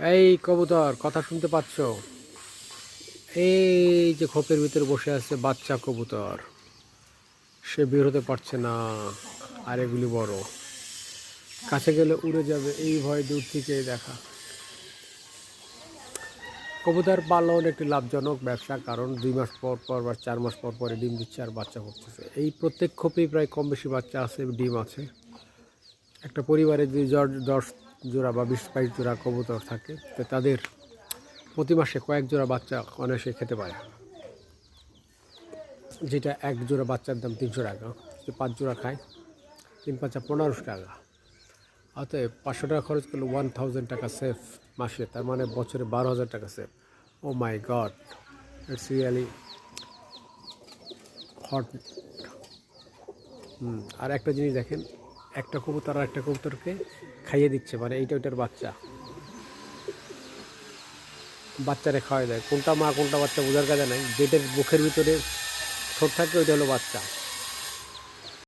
এই কবুতর, কথা শুনতে পাচ্ছ? এই যে খোপের ভিতরে বসে আছে বাচ্চা কবুতর, সে বের হতে পারছে না, আর এগুলি বড়। কাছে গেলে উড়ে যাবে, এই ভয় দূর থেকে দেখা। কবুতর পালন একটি লাভজনক ব্যবসা, কারণ দুই মাস পর পর বা চার মাস পর পরে ডিম দিচ্ছে আর বাচ্চা করতেছে। এই প্রত্যেক খোপেই প্রায় কম বেশি বাচ্চা আছে, ডিম আছে। একটা পরিবারে যদি দশ জোড়া বা বিশ বাইশ জোড়া কবুতর থাকে, তো তাদের প্রতি মাসে কয়েক জোড়া বাচ্চা অনায়াসে খেতে পারে। যেটা এক জোড়া বাচ্চার দাম তিনশো টাকা, যে পাঁচ জোড়া খায় তিন পাঁচা পনেরোশো টাকা। অতএব পাঁচশো টাকা খরচ করলে ওয়ান থাউজেন্ড টাকা সেফ মাসে, তার মানে বছরে বারো হাজার টাকা safe oh my god it's really hot আর একটা জিনিস দেখেন একটা কবুতর আর একটা কবুতরকে খাইয়ে দিচ্ছে মানে এইটা ওইটার বাচ্চা। বাচ্চারে খাওয়াই দেয়। কোনটা মা, কোনটা বাচ্চা বোঝার কাজে নাই। যেটার মুখের ভিতরে ঠোঁট থাকে, ওইটা হলো বাচ্চা।